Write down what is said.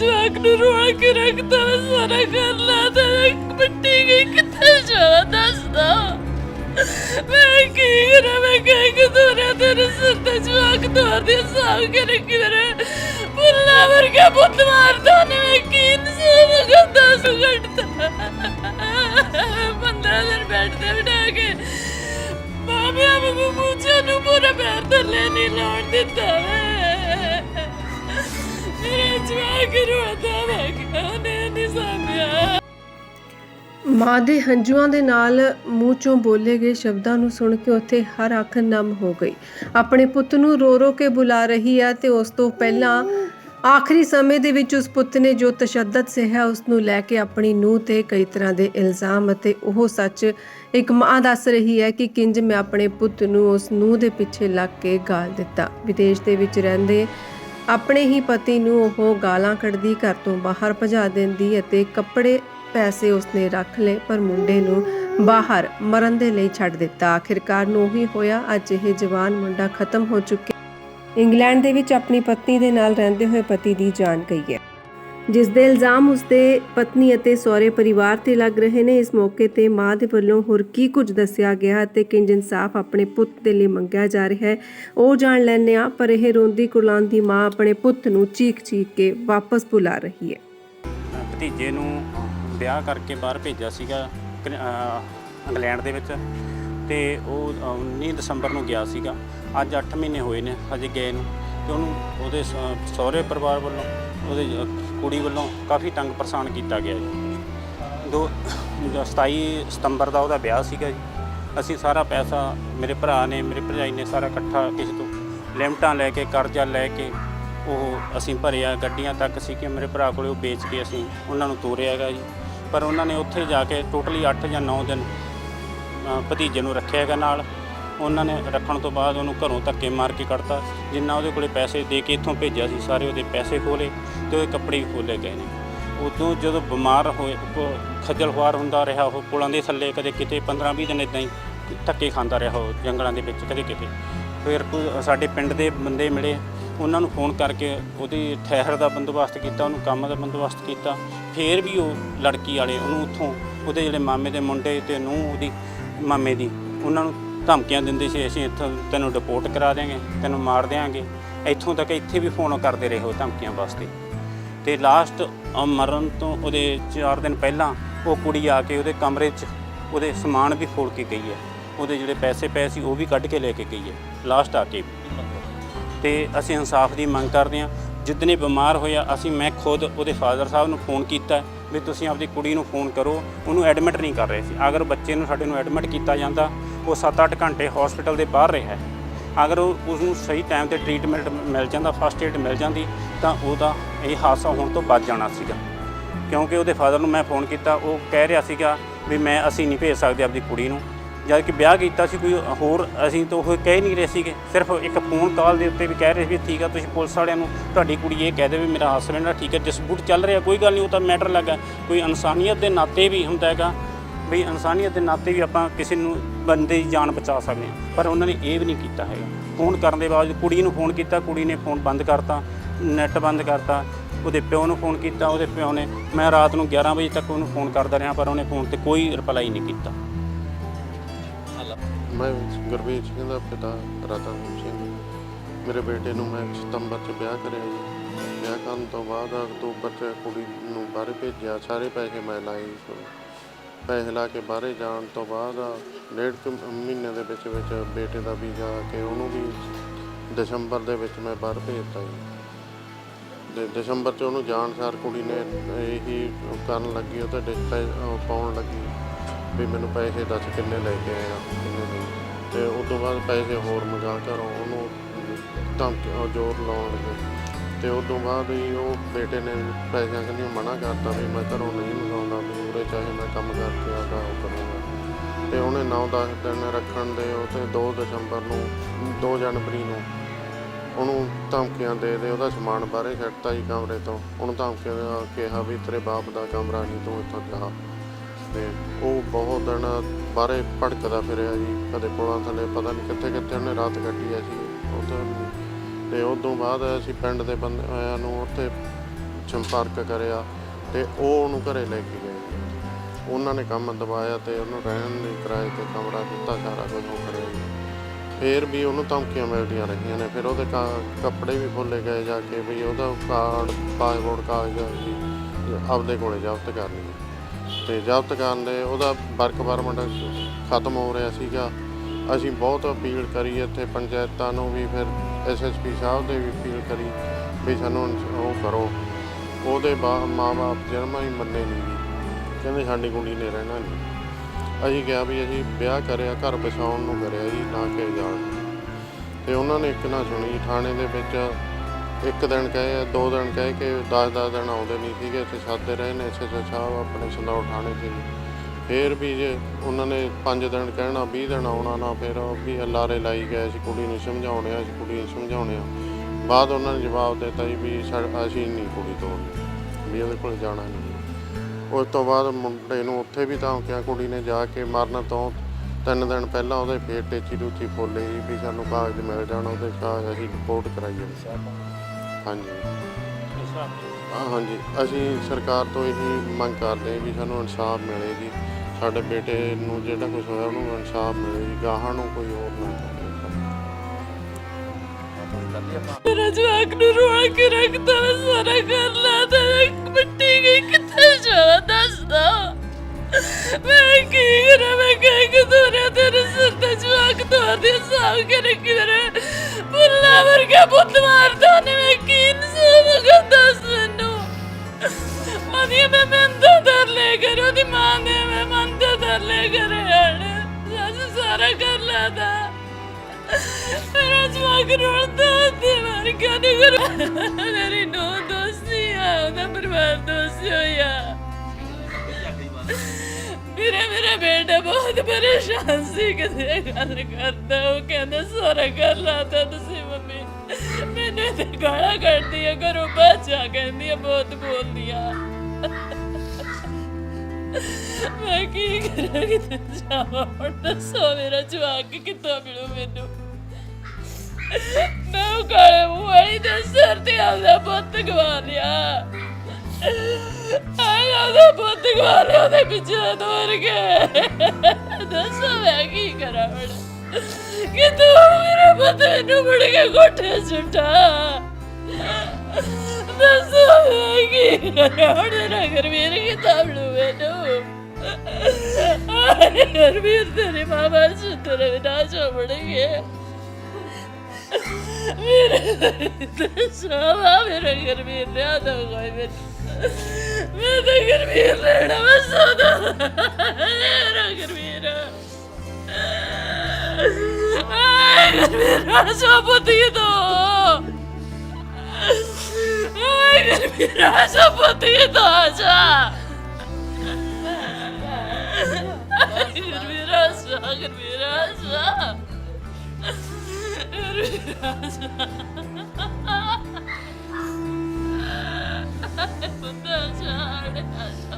ਜਵਾਕ ਨੂੰ ਰੋਲ ਕੇ ਰੱਖਦਾ, ਸਾਰਾ ਘਰ ਲਾ ਦੇ ਮਿੱਟੀ ਗਈ, ਕਿੱਥੇ ਜਾਵਾਂ ਦੱਸਦਾ? ਮੈਂ ਕੀ ਕਰਾਂ, ਮੈਂ ਕਹਿ ਕੇ ਤੋਰਿਆ ਤੇਰੇ ਸਿਰ ਤੇ ਜਵਾਕ ਤੋਰ ਦੇ ਸਾਹ ਕੇ ਰੱਖੀ ਮੇਰੇ ਬੁੱਲਾ ਵਰਗਾ ਪੁੱਤ ਮਾਰਦਾ ਨੇ, ਮੈਂ ਕੀ ਇਨਸਾਫ ਕਰਦਾ ਸੁਗੜਦਾ ਪੰਦਰਾਂ ਦਿਨ ਬੈਠ ਬਿਠਾ ਕੇ ਮਾਮਿਆਂ ਵਾਂਗੂ ਮੂੰਹਾਂ ਨੂੰ ਪੂਰਾ ਪੈਰ ਥੱਲੇ ਨਹੀਂ ਲਾਉਣ ਦਿੱਤਾ ਵੇ ਮਾਂ ਦੇ ਹੰਝੂਆਂ ਦੇ ਨਾਲ ਮੂੰਹ ਚੋਂ ਬੋਲੇ ਗਏ ਸ਼ਬਦਾਂ ਨੂੰ ਸੁਣ ਕੇ ਉੱਥੇ ਹਰ ਅੱਖ ਨਮ ਹੋ ਗਈ। ਆਪਣੇ ਪੁੱਤ ਨੂੰ ਰੋ ਰੋ ਕੇ ਬੁਲਾ ਰਹੀ ਆ ਤੇ ਉਸ ਤੋਂ ਪਹਿਲਾਂ ਆਖਰੀ ਸਮੇਂ ਦੇ ਵਿੱਚ ਉਸ ਪੁੱਤ ਨੇ ਜੋ ਤਸ਼ੱਦਦ ਸਹਿਆ ਉਸ ਨੂੰ ਲੈ ਕੇ ਆਪਣੀ ਨੂੰਹ ਤੇ ਕਈ ਤਰ੍ਹਾਂ ਦੇ ਇਲਜ਼ਾਮ ਅਤੇ ਉਹ ਸੱਚ ਇੱਕ ਮਾਂ ਦੱਸ ਰਹੀ ਹੈ ਕਿ ਕਿੰਜ ਮੈਂ ਆਪਣੇ ਪੁੱਤ ਨੂੰ ਉਸ ਨੂੰਹ ਦੇ ਪਿੱਛੇ ਲੱਗ ਕੇ ਗਾਲ ਦਿੱਤਾ। ਵਿਦੇਸ਼ ਦੇ ਵਿੱਚ ਰਹਿੰਦੇ ਆਪਣੇ ਹੀ ਪਤੀ ਨੂੰ ਉਹ ਗਾਲਾਂ ਕੱਢਦੀ, ਘਰ ਤੋਂ ਬਾਹਰ ਭਜਾ ਦਿੰਦੀ ਅਤੇ ਕੱਪੜੇ, ਪੈਸੇ ਉਸਨੇ ਰੱਖ ਲਏ, ਪਰ ਮੁੰਡੇ ਨੂੰ ਬਾਹਰ ਮਰਨ ਦੇ ਲਈ ਛੱਡ ਦਿੱਤਾ। ਆਖਿਰਕਾਰ ਨੂੰ ਉਹੀ ਹੋਇਆ, ਅੱਜ ਇਹ ਜਵਾਨ ਮੁੰਡਾ ਖਤਮ ਹੋ ਚੁੱਕਿਆ। ਇੰਗਲੈਂਡ ਦੇ ਵਿੱਚ ਆਪਣੀ ਪਤਨੀ ਦੇ ਨਾਲ ਰਹਿੰਦੇ ਹੋਏ ਪਤੀ ਦੀ ਜਾਨ ਗਈ ਹੈ। ਜਿਸ ਦੇ ਇਲਜ਼ਾਮ ਉਸਦੇ ਪਤਨੀ ਅਤੇ ਸਹੁਰੇ ਪਰਿਵਾਰ ਤੇ ਲੱਗ ਰਹੇ ਨੇ। ਇਸ ਮੌਕੇ ਤੇ ਮਾਂ ਦੇ ਵੱਲੋਂ ਹੋਰ ਕੀ ਕੁਝ ਦੱਸਿਆ ਗਿਆ ਅਤੇ ਕਿੰਜ ਇਨਸਾਫ ਆਪਣੇ ਪੁੱਤ ਦੇ ਲਈ ਮੰਗਿਆ ਜਾ ਰਿਹਾ ਹੈ, ਉਹ ਜਾਣ ਲੈਂਦੇ ਆ ਪਰ ਇਹ ਰੋਂਦੀ ਕੁਰਲਾਨ ਦੀ ਮਾਂ ਆਪਣੇ ਪੁੱਤ ਨੂੰ ਚੀਖ-ਚੀਖ ਕੇ ਵਾਪਸ ਬੁਲਾ ਰਹੀ ਹੈ। ਭਤੀਜੇ ਨੂੰ ਵਿਆਹ ਕਰਕੇ ਬਾਹਰ ਭੇਜਿਆ ਸੀਗਾ ਇੰਗਲੈਂਡ ਦੇ ਵਿੱਚ ਤੇ ਉਹ, ਅਹ 19 ਦਸੰਬਰ ਨੂੰ ਗਿਆ ਸੀਗਾ। ਅੱਜ 8 ਮਹੀਨੇ ਹੋਏ ਨੇ ਅਜੇ ਗਏ ਨੂੰ ਤੇ ਉਹਨੂੰ ਉਹਦੇ ਸਹੁਰੇ ਪਰਿਵਾਰ ਵੱਲੋਂ ਉਹਦੇ ਕੁੜੀ ਵੱਲੋਂ ਕਾਫੀ ਤੰਗ ਪਰੇਸ਼ਾਨ ਕੀਤਾ ਗਿਆ ਜੀ। ਦੋ ਜੋ 27 ਸਤੰਬਰ ਦਾ ਉਹਦਾ ਵਿਆਹ ਸੀਗਾ ਜੀ, ਅਸੀਂ ਸਾਰਾ ਪੈਸਾ ਮੇਰੇ ਭਰਾ ਨੇ, ਮੇਰੇ ਭਰਜਾਈ ਨੇ ਸਾਰਾ ਇਕੱਠਾ ਕਿਸੇ ਤੋਂ ਲਿਮਟਾਂ ਲੈ ਕੇ, ਕਰਜ਼ਾ ਲੈ ਕੇ ਉਹ ਅਸੀਂ ਭਰਿਆ, ਗੱਡੀਆਂ ਤੱਕ ਸੀ ਕਿ ਮੇਰੇ ਭਰਾ ਕੋਲੇ ਉਹ ਵੇਚ ਕੇ ਅਸੀਂ ਉਹਨਾਂ ਨੂੰ ਤੋਰਿਆ ਹੈਗਾ ਜੀ। ਪਰ ਉਹਨਾਂ ਨੇ ਉੱਥੇ ਜਾ ਕੇ ਟੋਟਲੀ 8 ਜਾਂ 9 ਦਿਨ ਭਤੀਜੇ ਨੂੰ ਰੱਖਿਆ ਹੈਗਾ ਨਾਲ। ਉਹਨਾਂ ਨੇ ਰੱਖਣ ਤੋਂ ਬਾਅਦ ਉਹਨੂੰ ਘਰੋਂ ਧੱਕੇ ਮਾਰ ਕੇ ਕੱਢਤਾ, ਜਿੰਨਾ ਉਹਦੇ ਕੋਲੇ ਪੈਸੇ ਦੇ ਕੇ ਇੱਥੋਂ ਭੇਜਿਆ ਸੀ, ਸਾਰੇ ਉਹਦੇ ਪੈਸੇ ਖੋਲੇ ਤੇ ਉਹਦੇ ਕੱਪੜੇ ਵੀ ਖੋਲੇ ਗਏ ਨੇ। ਉਦੋਂ ਜਦੋਂ ਬਿਮਾਰ ਹੋਏ ਉਹ ਖੱਜਲ ਖੁਆਰ ਹੁੰਦਾ ਰਿਹਾ, ਉਹ ਪੁਲਾਂ ਦੇ ਥੱਲੇ ਕਦੇ ਕਿਤੇ 15 20 ਦਿਨ ਇਦਾਂ ਹੀ ਧੱਕੇ ਖਾਂਦਾ ਰਿਹਾ ਉਹ ਜੰਗਲਾਂ ਦੇ ਵਿੱਚ ਕਦੇ ਕਿਤੇ। ਫਿਰ ਕੋਈ ਸਾਡੇ ਪਿੰਡ ਦੇ ਬੰਦੇ ਮਿਲੇ, ਉਹਨਾਂ ਨੂੰ ਫੋਨ ਕਰਕੇ ਉਹਦੀ ਠਹਿਰ ਦਾ ਬੰਦੋਬਸਤ ਕੀਤਾ, ਉਹਨੂੰ ਕੰਮ ਦਾ ਬੰਦੋਬਸਤ ਕੀਤਾ। ਫਿਰ ਵੀ ਉਹ ਲੜਕੀ ਵਾਲੇ ਉਹਨੂੰ ਉੱਥੋਂ ਉਹਦੇ ਜਿਹੜੇ ਮਾਮੇ ਦੇ ਮੁੰਡੇ ਤੇ ਨੂੰ ਉਹਦੀ, ਮਾਮੇ ਦੀ, ਉਹਨਾਂ ਨੂੰ ਧਮਕੀਆਂ ਦਿੰਦੇ ਸੀ, ਅਸੀਂ ਇੱਥੋਂ ਤੈਨੂੰ ਡਿਪੋਰਟ ਕਰਾ ਦਿਆਂਗੇ, ਤੈਨੂੰ ਮਾਰ ਦਿਆਂਗੇ। ਇੱਥੋਂ ਤੱਕ ਇੱਥੇ ਵੀ ਫੋਨ ਕਰਦੇ ਰਹੇ ਉਹ ਧਮਕੀਆਂ ਵਾਸਤੇ। ਤੇ ਲਾਸਟ ਮਰਨ ਤੋਂ ਉਹਦੇ 4 ਦਿਨ ਪਹਿਲਾਂ ਉਹ ਕੁੜੀ ਆ ਕੇ ਉਹਦੇ ਕਮਰੇ 'ਚ ਉਹਦੇ ਸਮਾਨ ਵੀ ਫੋੜ ਕੇ ਗਈ ਹੈ। ਉਹਦੇ ਜਿਹੜੇ ਪੈਸੇ ਪਏ ਸੀ ਉਹ ਵੀ ਕੱਢ ਕੇ ਲੈ ਕੇ ਗਈ ਹੈ ਲਾਸਟ ਆ ਕੇ ਤੇ ਅਸੀਂ ਇਨਸਾਫ ਦੀ ਮੰਗ ਕਰਦੇ ਹਾਂ ਜਿੱਦਨੇ ਬਿਮਾਰ ਹੋਇਆ ਅਸੀਂ, ਮੈਂ ਖੁਦ ਉਹਦੇ ਫਾਦਰ ਸਾਹਿਬ ਨੂੰ ਫੋਨ ਕੀਤਾ ਵੀ ਤੁਸੀਂ ਆਪਣੀ ਕੁੜੀ ਨੂੰ ਫੋਨ ਕਰੋ, ਉਹਨੂੰ ਐਡਮਿਟ ਨਹੀਂ ਕਰ ਰਹੇ ਸੀ। ਅਗਰ ਬੱਚੇ ਨੂੰ ਸਾਡੇ ਨੂੰ ਐਡਮਿਟ ਕੀਤਾ ਜਾਂਦਾ ਉਹ 7-8 ਘੰਟੇ ਹਸਪੀਟਲ ਦੇ ਬਾਹਰ ਰਿਹਾ ਹੈ। ਅਗਰ ਉਹ ਉਸ ਨੂੰ ਸਹੀ ਟਾਈਮ ਤੇ ਟ੍ਰੀਟਮੈਂਟ ਮਿਲ ਜਾਂਦਾ ਫਸਟ ਏਡ ਮਿਲ ਜਾਂਦੀ, ਤਾਂ ਉਹਦਾ ਇਹ ਹਾਦਸਾ ਹੋਣ ਤੋਂ ਬਚ ਜਾਣਾ ਸੀਗਾ। ਕਿਉਂਕਿ ਉਹਦੇ ਫਾਦਰ ਨੂੰ ਮੈਂ ਫੋਨ ਕੀਤਾ, ਉਹ ਕਹਿ ਰਿਹਾ ਸੀਗਾ ਵੀ ਮੈਂ ਅਸੀਂ ਨਹੀਂ ਭੇਜ ਸਕਦੇ ਆਪਦੀ ਕੁੜੀ ਨੂੰ। ਜਦ ਕਿ ਵਿਆਹ ਕੀਤਾ ਸੀ ਕੋਈ ਹੋਰ, ਅਸੀਂ ਤਾਂ ਉਹ ਕਹਿ ਨਹੀਂ ਰਹੇ ਸੀਗੇ। ਸਿਰਫ ਇੱਕ ਫੋਨ ਕਾਲ ਦੇ ਉੱਤੇ ਵੀ ਕਹਿ ਰਹੇ ਸੀ ਵੀ ਠੀਕ ਆ, ਤੁਸੀਂ ਪੁਲਿਸ ਵਾਲਿਆਂ ਨੂੰ, ਤੁਹਾਡੀ ਕੁੜੀ ਇਹ ਕਹਿ ਦੇ ਵੀ ਮੇਰਾ ਹਸਬੰਡ ਆ, ਠੀਕ ਹੈ ਡਿਸਪਿਊਟ ਚੱਲ ਰਿਹਾ, ਕੋਈ ਗੱਲ ਨਹੀਂ, ਉਹ ਤਾਂ ਮੈਟਰ ਲੱਗਾ। ਕੋਈ ਇਨਸਾਨੀਅਤ ਦੇ ਨਾਤੇ ਵੀ ਹੁੰਦਾ ਹੈਗਾ ਵੀ ਇਨਸਾਨੀਅਤ ਦੇ ਨਾਤੇ ਵੀ ਆਪਾਂ ਕਿਸੇ ਨੂੰ ਬੰਦੇ ਦੀ ਜਾਨ ਬਚਾ ਸਕਦੇ ਹਾਂ। ਪਰ ਉਹਨਾਂ ਨੇ ਇਹ ਵੀ ਨਹੀਂ ਕੀਤਾ ਹੈਗਾ। ਫੋਨ ਕਰਨ ਦੇ ਬਾਅਦ ਕੁੜੀ ਨੂੰ ਫੋਨ ਕੀਤਾ, ਕੁੜੀ ਨੇ ਫੋਨ ਬੰਦ ਕਰਤਾ, ਨੈੱਟ ਬੰਦ ਕਰਤਾ, ਉਹਦੇ ਪਿਓ ਨੂੰ ਫੋਨ ਕੀਤਾ, ਉਹਦੇ ਪਿਓ ਨੇ, ਮੈਂ ਰਾਤ ਨੂੰ 11 ਵਜੇ ਤੱਕ ਉਹਨੂੰ ਫੋਨ ਕਰਦਾ ਰਿਹਾ, ਪਰ ਉਹਨੇ ਫੋਨ ਤੇ ਕੋਈ ਰਿਪਲਾਈ ਨਹੀਂ ਕੀਤਾ। ਮੈਂ ਗੁਰਬੀਰ ਸਿੰਘ ਦਾ ਪਿਤਾ ਰਤਨ ਸਿੰਘ। ਮੇਰੇ ਬੇਟੇ ਨੂੰ ਮੈਂ ਸਤੰਬਰ 'ਚ ਵਿਆਹ ਕਰਿਆ ਜੀ। ਵਿਆਹ ਕਰਨ ਤੋਂ ਬਾਅਦ ਅਕਤੂਬਰ 'ਚ ਕੁੜੀ ਨੂੰ ਬਾਹਰ ਭੇਜਿਆ, ਸਾਰੇ ਪੈਸੇ ਮੈਂ ਲਾਏ ਪੈਸੇ ਲਾ ਕੇ ਬਾਹਰੇ ਜਾਣ ਤੋਂ ਬਾਅਦ ਡੇਢ ਕੁ ਮਹੀਨੇ ਦੇ ਵਿੱਚ ਵਿੱਚ ਬੇਟੇ ਦਾ ਵੀਜ਼ਾ ਆ ਕੇ ਉਹਨੂੰ ਵੀ ਦਸੰਬਰ ਦੇ ਵਿੱਚ ਮੈਂ ਬਾਹਰ ਭੇਜਤਾ ਜੀ। ਤੇ ਦਸੰਬਰ 'ਚ ਉਹਨੂੰ ਜਾਣਸਾਰ ਕੁੜੀ ਨੇ ਇਹੀ ਕਰਨ ਲੱਗੀ, ਉਹ ਤੇ ਡਿਸਪੈ ਪਾਉਣ ਲੱਗੀ ਵੀ ਮੈਨੂੰ ਪੈਸੇ ਦੱਸ ਕਿੰਨੇ ਲੈ ਕੇ ਆਇਆ, ਕਿੰਨੇ ਨਹੀਂ। ਤੇ ਉਸ ਤੋਂ ਬਾਅਦ ਪੈਸੇ ਹੋਰ ਮੰਗਾ ਘਰੋਂ ਉਹਨੂੰ ਧਮਕੀ ਜ਼ੋਰ ਲਾਉਣ ਲੱਗੇ। ਤੇ ਉਸ ਤੋਂ ਬਾਅਦ ਹੀ ਉਹ ਬੇਟੇ ਨੇ ਪੈਸਿਆਂ ਕੰਨੀ ਮਨਾ ਕਰਤਾ ਵੀ ਮੈਂ ਘਰੋਂ ਨਹੀਂ ਮੰਗਾਉਂਦਾ ਵੀ ਉਰੇ ਚਾਹੇ ਮੈਂ ਕੰਮ ਕਰਕੇ ਆਦਾ ਉਹ ਕਰੂੰਗਾ। ਤੇ ਉਹਨੇ 9-10 ਦਿਨ ਰੱਖਣ ਦੇ ਉਹ ਤੇ 2 ਦਸੰਬਰ ਨੂੰ 2 ਜਨਵਰੀ ਨੂੰ ਉਹਨੂੰ ਧਮਕੀਆਂ ਦੇ ਦੇ, ਉਹਦਾ ਸਮਾਨ ਬਾਹਰੇ ਛੱਡਤਾ ਜੀ ਕਮਰੇ ਤੋਂ। ਉਹਨੂੰ ਧਮਕੀਆਂ ਦਾ ਕਿਹਾ ਵੀ ਤੇਰੇ ਬਾਪ ਦਾ ਕਮਰਾ ਨਹੀਂ, ਤੂੰ ਇੱਥੋਂ ਜਾ ਤੇ ਉਹ ਬਹੁਤ ਦਿਨ ਬਾਹਰੇ ਭੜਕਦਾ ਫਿਰਿਆ ਜੀ, ਕਦੇ ਪੁਲਾਂ ਥੱਲੇ, ਪਤਾ ਨਹੀਂ ਕਿੱਥੇ ਕਿੱਥੇ ਉਹਨੇ ਰਾਤ ਕੱਟੀ ਆ ਸੀ ਉੱਥੇ ਤੇ ਉਸ ਤੋਂ ਬਾਅਦ ਅਸੀਂ ਪਿੰਡ ਦੇ ਬੰਦਿਆਂ ਨੂੰ ਉੱਥੇ ਸੰਪਰਕ ਕਰਿਆ ਤੇ ਉਹ ਉਹਨੂੰ ਘਰੇ ਲੈ ਕੇ ਗਏ। ਉਹਨਾਂ ਨੇ ਕੰਮ ਦਵਾਇਆ ਤੇ ਉਹਨੂੰ ਰਹਿਣ ਲਈ ਕਿਰਾਏ ਤੇ ਕਮਰਾ ਦਿੱਤਾ, ਸਾਰਾ ਕੁਝ ਉਹ ਕਰਿਆ। ਫੇਰ ਵੀ ਉਹਨੂੰ ਧਮਕੀਆਂ ਮਿਲਦੀਆਂ ਰਹੀਆਂ ਨੇ। ਫਿਰ ਉਹਦੇ ਕਾ- ਕੱਪੜੇ ਵੀ ਫੁੱਲੇ ਗਏ ਜਾ ਕੇ ਵੀ ਉਹਦਾ ਕਾਰਡ, ਪਾਸਪੋਰਟ, ਕਾਗਜ਼ ਵੀ ਆਪਦੇ ਕੋਲੇ ਜ਼ਬਤ ਕਰ ਲਈਏ ਤੇ ਜ਼ਬਤ ਕਰਨ ਦੇ ਉਹਦਾ ਵਰਕ ਪਰਮਿਟ ਖਤਮ ਹੋ ਰਿਹਾ ਸੀਗਾ। ਅਸੀਂ ਬਹੁਤ ਅਪੀਲ ਕਰੀ, ਇੱਥੇ ਪੰਚਾਇਤਾਂ ਨੂੰ ਵੀ ਫਿਰ ਐਸਐਸਪੀ ਸਾਹਿਬ ਦੇ ਵੀ ਅਪੀਲ ਕਰੀ ਵੀ ਸਾਨੂੰ ਉਹ ਕਰੋ। ਉਹਦੇ ਬਾਅਦ ਮਾਪੇ ਜਨਮਾਂ ਹੀ ਮੰਨੇ ਨਹੀਂ ਜੀ। ਕਹਿੰਦੇ ਸਾਡੀ ਕੁੜੀ ਨੇ ਰਹਿਣਾ ਨਹੀਂ ਅਸੀਂ ਕਿਹਾ ਵੀ ਅਸੀਂ ਵਿਆਹ ਕਰਿਆ, ਘਰ ਬਸਾਉਣ ਨੂੰ ਕਰਿਆ ਜੀ, ਨਾ ਕਿ ਜਾਣ ਤੇ ਉਹਨਾਂ ਨੇ ਇੱਕ ਨਾ ਸੁਣੀ, ਥਾਣੇ ਦੇ ਵਿੱਚ ਇੱਕ ਦਿਨ ਕਹੇ, ਦੋ ਦਿਨ ਕਹੇ ਕਿ 10-10 ਦਿਨ ਆਉਂਦੇ ਨਹੀਂ ਸੀਗੇ ਤੇ ਸਾਦੇ ਰਹੇ ਨੇ ਐਸਐਸਓ ਸਾਹਿਬ ਆਪਣੇ ਸੰਦੌੜ ਥਾਣੇ 'ਚ ਫੇਰ ਵੀ ਜੇ ਉਹਨਾਂ ਨੇ 5 ਦਿਨ ਕਹਿਣਾ 20 ਦਿਨ ਆਉਣਾ ਨਾ ਫਿਰ ਉਹ ਵੀ ਲਾਰੇ ਲਾਈ ਗਏ ਸੀ ਕੁੜੀ ਨੂੰ ਸਮਝਾਉਣੇ ਆ ਅਸੀਂ ਕੁੜੀ ਨੂੰ ਸਮਝਾਉਣੇ ਆ। ਬਾਅਦ ਉਹਨਾਂ ਨੇ ਜਵਾਬ ਦਿੱਤਾ ਜੀ ਵੀ ਸਾ- ਅਸੀਂ ਨਹੀਂ ਕੁੜੀ ਤੋੜਨੀ ਵੀ ਉਹਦੇ ਕੋਲ ਜਾਣਾ ਨਹੀਂ। ਉਸ ਤੋਂ ਬਾਅਦ ਮੁੰਡੇ ਨੂੰ ਉੱਥੇ ਵੀ ਧਮਕੀਆਂ ਕੁੜੀ ਨੇ ਜਾ ਕੇ ਮਰਨ ਤੋਂ ਤਿੰਨ ਦਿਨ ਪਹਿਲਾਂ ਉਹਦੇ ਫੇਰ ਟੇਚੀ ਰੂਚੀ ਫੋਲੇ ਜੀ ਵੀ ਸਾਨੂੰ ਕਾਗਜ਼ ਮਿਲ ਜਾਣ ਉਹਦੇ ਕਾਗਜ਼ ਅਸੀਂ ਰਿਪੋਰਟ ਕਰਾਈਏ। ਹਾਂਜੀ। ਹਾਂ ਹਾਂਜੀ। ਅਸੀਂ ਸਰਕਾਰ ਤੋਂ ਇਹੀ ਮੰਗ ਕਰਦੇ ਹਾਂ ਵੀ ਸਾਨੂੰ ਇਨਸਾਫ ਮਿਲੇ ਜੀ। ਸਾਡੇ ਬੇਟੇ ਨੂੰ ਜਿਹੜਾ ਕੁਝ ਹੋਇਆ ਉਹਨੂੰ ਇਨਸਾਫ ਮਿਲੇ ਜੀ, ਗਾਹਾਂ ਨੂੰ ਕੋਈ ਹੋਰ ਨਾ ਕਰੇ। ਮੇਰਾ ਜਵਾਕ ਨੂੰ ਰੋਣ ਕੇ ਰੱਖਦਾ ਮੈਂ ਸਾਰਾ ਘਰ ਲਾ ਤੇ ਮਿੱਟੀ ਗਈ ਕਿੱਥੇ ਜਾਵਾਂ ਦੱਸਦਾ। ਮੈਂ ਕੀ ਕਰਾਂ, ਮੈਂ ਕਹਿ ਕਿ ਤੋਰਿਆ ਤੇਰੇ ਸਿਰ ਤੇ ਜਵਾਕ ਤੋਰ ਦੇ ਸਾਹ ਕੇ ਰੱਖੀ ਮੇਰੇ। ਬੁੱਲਾ ਵਰਗਾ ਪੁੱਤ ਸਾਰਾ ਮੇਰਾ ਜਵਾਕ ਰੋਂਦਾ ਤੇ ਮਰ ਗਿਆ ਨਹੀਂ ਕਰ ਮੇਰੀ ਨੋ ਦੋਸਤੀ ਆ, ਉਹਦਾ ਪਰਿਵਾਰ ਦੋਸਤੀ ਹੋਇਆ। ਮੇਰੇ ਮੇਰਾ ਬੇਟਾ ਬਹੁਤ ਪਰੇਸ਼ਾਨ ਸੀ। ਕਿਤੇ ਗੱਲ ਕਰਦਾ, ਉਹ ਕਹਿੰਦਾ, ਸਾਰਾ ਕਰ ਲਾਤਾ ਤੁਸੀਂ ਮੰਮੀ। ਮੈਨੂੰ ਤੇ ਗਾਲਾਂ ਕੱਢਦੀ ਆ ਘਰੋਂ ਬਾਚਾ ਕਹਿੰਦੀ ਆ ਬਹੁਤ ਬੋਲਦੀ ਆ ਮੈਂ ਕੀ ਕਰਾਂ ਕਿਤੇ ਜਾਵਾਂ? ਹੁਣ ਦੱਸੋ ਮੇਰਾ ਜਵਾਕ ਕਿੱਥੋਂ ਮਿਲੂ ਮੈਨੂੰ? ਮੈਂ ਉਹ ਕਾਲੇ ਮੂੰਹ ਵਾਲੀ ਦੇ ਸਿਰ ਤੇ ਆਪਦਾ ਪੁੱਤ ਗਵਾ ਲਿਆ। ਆਇਆ ਉਹਦਾ ਪੁੱਤ ਗਵਾ ਲਿਆ, ਉਹਦੇ ਪਿੱਛੇ ਦੌੜ ਕੇ। ਦੱਸੋ ਮੈਂ ਕੀ ਕਰਾਂ ਹੁਣ? ਕਿ ਤੂੰ ਮੇਰਾ ਪੁੱਤ ਮੈਨੂੰ ਮੁੜ ਕੇ ਕੋਠੇ ਸੁੱਟਾ ਦੱਸੋ ਮੈਂ ਕੀ ਕਰਾਂ ਹੁਣ ਨਗਰ ਵੀਰ ਕਿਤਾਬ ਲੂ ਮੈਨੂੰ ਹਰਵੀਰ ਤੇਰੇ ਮਾਮਾ ਸੁਤਰੇ ਵਿਨਾਸ਼ ਹੋ ਬੜਗੇ ਮੇਰੇ ਸਵਾ ਮੇਰੇ ਘਰ ਵੀ ਲਿਆ ਦੋ ਕੋਈ ਮੈਂ ਮੈਂ ਤਾਂ ਘਰ ਵੀ ਲੈਣਾ ਮੈਂ ਸੋਦਾ ਮੇਰਾ ਘਰ ਵੀ Ay, mira, esa potita, ya. Hervirasa, hervirasa. Hervirasa. Ay, puta, ya, ya.